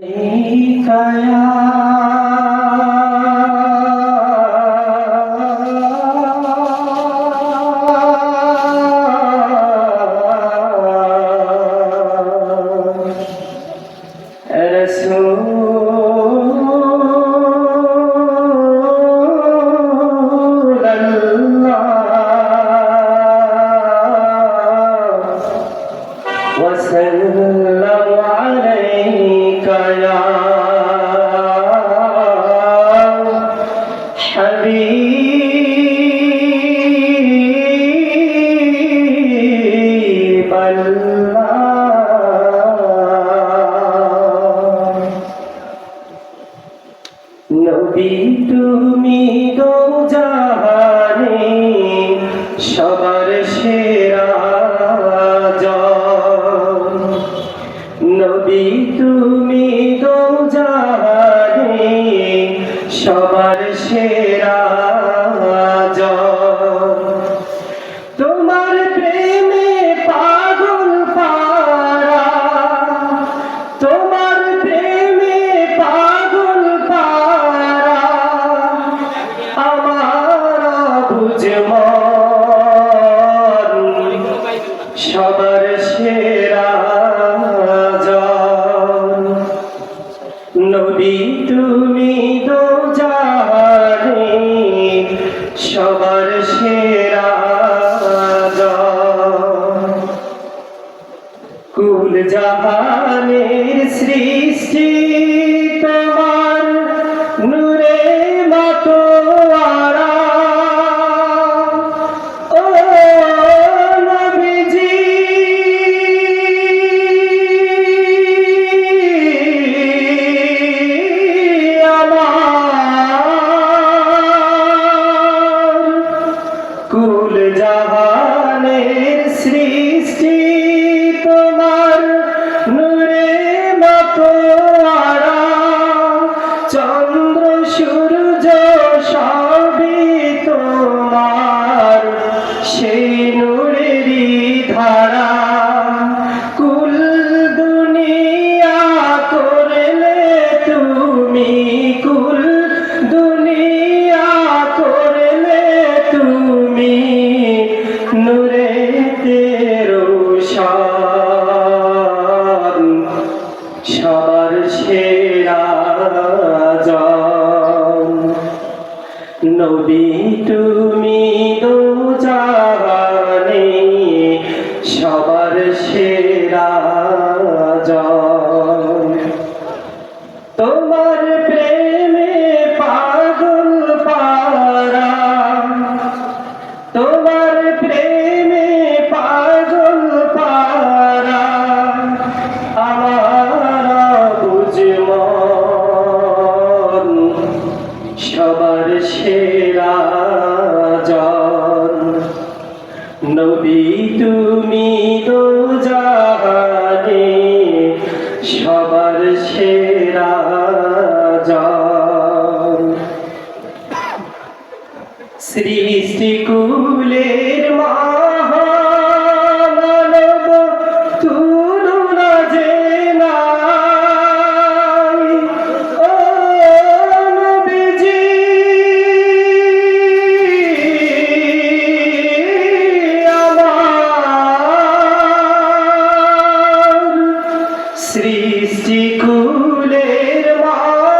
कया বানাইয়া সবার সেরা। তোমার প্রেমে পাগল পারা তোমার প্রেমে পাগল পারা আমার বুঝমন সবার সেরা। নবী তুমি কুল সবার সেরা নবী তুমি দো জানে সবার সেরা জন। নবী তুমি তো জাহানে সবার সেরা জন। সৃষ্টি সৃষ্টি কুলের মহামানব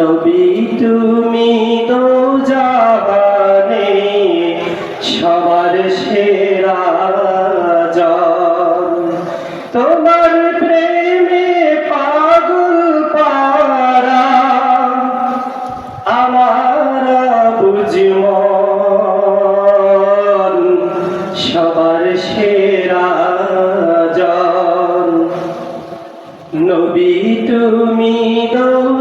নবী, তুমি তো জানে সবার সেরা প্রেমে পাগল আমার বুঝমন সেরা জন। নবী, তুমি দৌজা